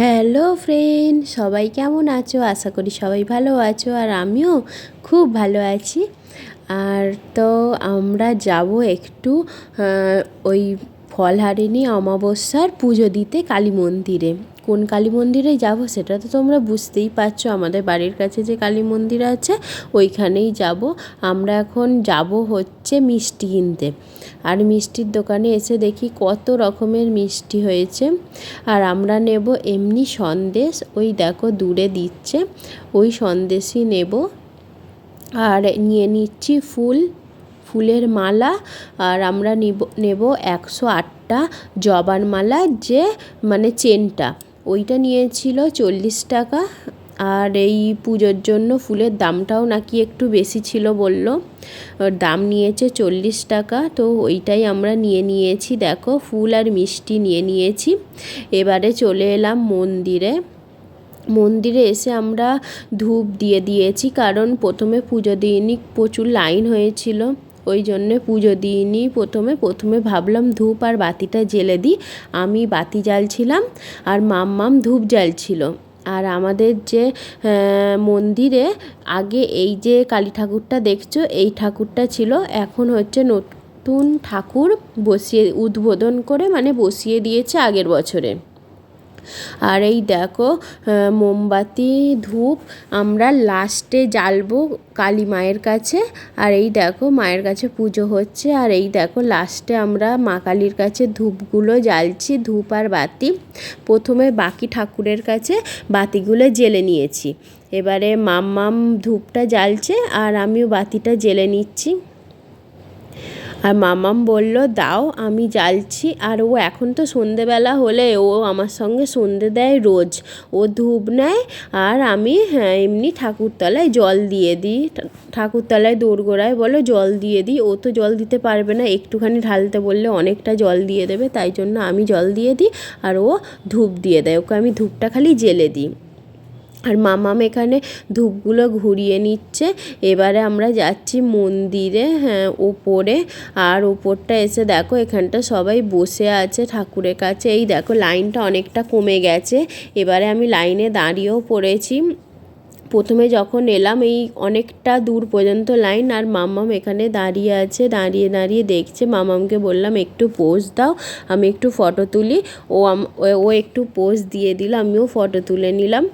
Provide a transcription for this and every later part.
Hello friend, সবাই কেমন আছো? আশা করি সবাই ভালো আছো আর আমিও খুব ভালো আছি। আর তো আমরা যাব একটু ওই ফলহারিণী অমাবস্যার পুজো দিতে কালী মন্দিরে। কোন কালী মন্দিরে যাব সেটা তো তোমরা বুঝতেই পারছ। আমাদের বাড়ির কাছে যে কালী মন্দির আছে, ওইখানেই যাব। আমরা এখন যাব হচ্ছে মিষ্টি কিনতে। আর মিষ্টির দোকানে এসে দেখি কত রকমের মিষ্টি হয়েছে। আর আমরা নেব এমনি সন্দেশ, ওই দেখো দূরে দিচ্ছে, ওই সন্দেশই নেব। আর নিয়ে নিচ্ছি ফুল, ফুলের মালা। আর আমরা নিব, নেব একশো আটটা জবার মালা যে মানে চেনটা। ওইটা নিয়েছিল চল্লিশ টাকা। আর এই পুজোর জন্য ফুলের দামটাও নাকি একটু বেশি ছিল বলল। দাম নিয়েছে চল্লিশ টাকা, তো ওইটাই আমরা নিয়ে নিয়েছি। দেখো, ফুল আর মিষ্টি নিয়ে নিয়েছি। এবারে চলে এলাম মন্দিরে। মন্দিরে এসে আমরা ধূপ দিয়ে দিয়েছি, কারণ প্রথমে পুজো দিইনি প্রচুর লাইন হয়েছিল। ওই জন্যে পুজো দিইনি। প্রথমে প্রথমে ভাবলাম ধূপ আর বাতিটা জ্বেলে দিই। আমি বাতি জ্বালছিলাম আর মাম্মাম ধূপ জ্বালছিল। আর আমাদের যে মন্দিরে আগে এই যে কালী ঠাকুরটা দেখছ, এই ঠাকুরটা ছিল। এখন হচ্ছে নতুন ঠাকুর বসিয়ে, উদ্বোধন করে মানে বসিয়ে দিয়েছে আগের বছরে। আর এই দেখো মোমবাতি, ধূপ, আমরা লাস্টে জ্বালবো কালী মায়ের কাছে। আর এই দেখো, মায়ের কাছে পুজো হচ্ছে। আর এই দেখো লাস্টে আমরা মা কালীর কাছে ধূপগুলো জ্বালছি, ধূপ আর বাতি। প্রথমে বাকি ঠাকুরের কাছে বাতিগুলো জ্বেলে নিয়েছি। এবারে মাম্মাম ধূপটা জ্বালছে, আর আমিও বাতিটা জ্বেলে নিচ্ছি। আর মামাম বলল, দাও, আমি জ্বালছি। আর ও এখন তো সন্ধেবেলা হলে ও আমার সঙ্গে সন্ধে দেয় রোজ। ও ধূপ নেয় আর আমি হ্যাঁ এমনি ঠাকুরতলায় জল দিয়ে দিই। ঠাকুরতলায় দোরগোড়ায় বলো, জল দিয়ে দিই। ও তো জল দিতে পারবে না, একটুখানি ঢালতে বললে অনেকটা জল দিয়ে দেবে, তাই জন্য আমি জল দিয়ে দিই। আর ও ধূপ দিয়ে দেয়, ওকে আমি ধূপটা খালি জেলে দিই। আর মামাম এখানে ধূপগুলো ঘুরিয়ে নিচ্ছে। এবারে আমরা যাচ্ছি মন্দিরে হ্যাঁ ওপরে। আর ওপরটা এসে দেখো, এখানটা সবাই বসে আছে ঠাকুরের কাছে। এই দেখো, লাইনটা অনেকটা কমে গেছে। এবারে আমি লাইনে দাঁড়িয়েও পড়েছি। প্রথমে যখন এলাম এই অনেকটা দূর পর্যন্ত লাইন আর মামাম এখানে দাঁড়িয়ে আছে দাঁড়িয়ে দাঁড়িয়ে দেখছে। মামামকে বললাম একটু পোজ দাও আমি একটু ফটো তুলি। ও ও একটু পোজ দিয়ে দিল আমিও ফটো তুলে নিলাম।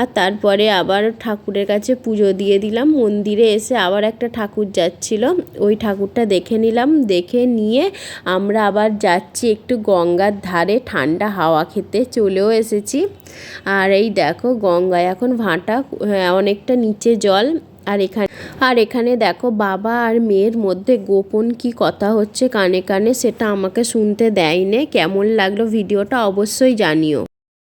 আর তারপরে আবার ঠাকুরের কাছে পুজো দিয়ে দিলাম। মন্দিরে এসে আবার একটা ঠাকুর যাচ্ছিল ওই ঠাকুরটা দেখে নিলাম। দেখে নিয়ে আমরা আবার যাচ্ছি একটু গঙ্গার ধারে ঠান্ডা হাওয়া খেতে চলেও এসেছি। আর এই দেখো গঙ্গায় এখন ভাঁটা হ্যাঁ, অনেকটা নিচে জল আর এখানে আর এখানে দেখো বাবা আর মেয়ের মধ্যে গোপন কি কথা হচ্ছে কানে কানে সেটা আমাকে শুনতে দেয়নি। কেমন লাগল ভিডিওটা অবশ্যই জানিও।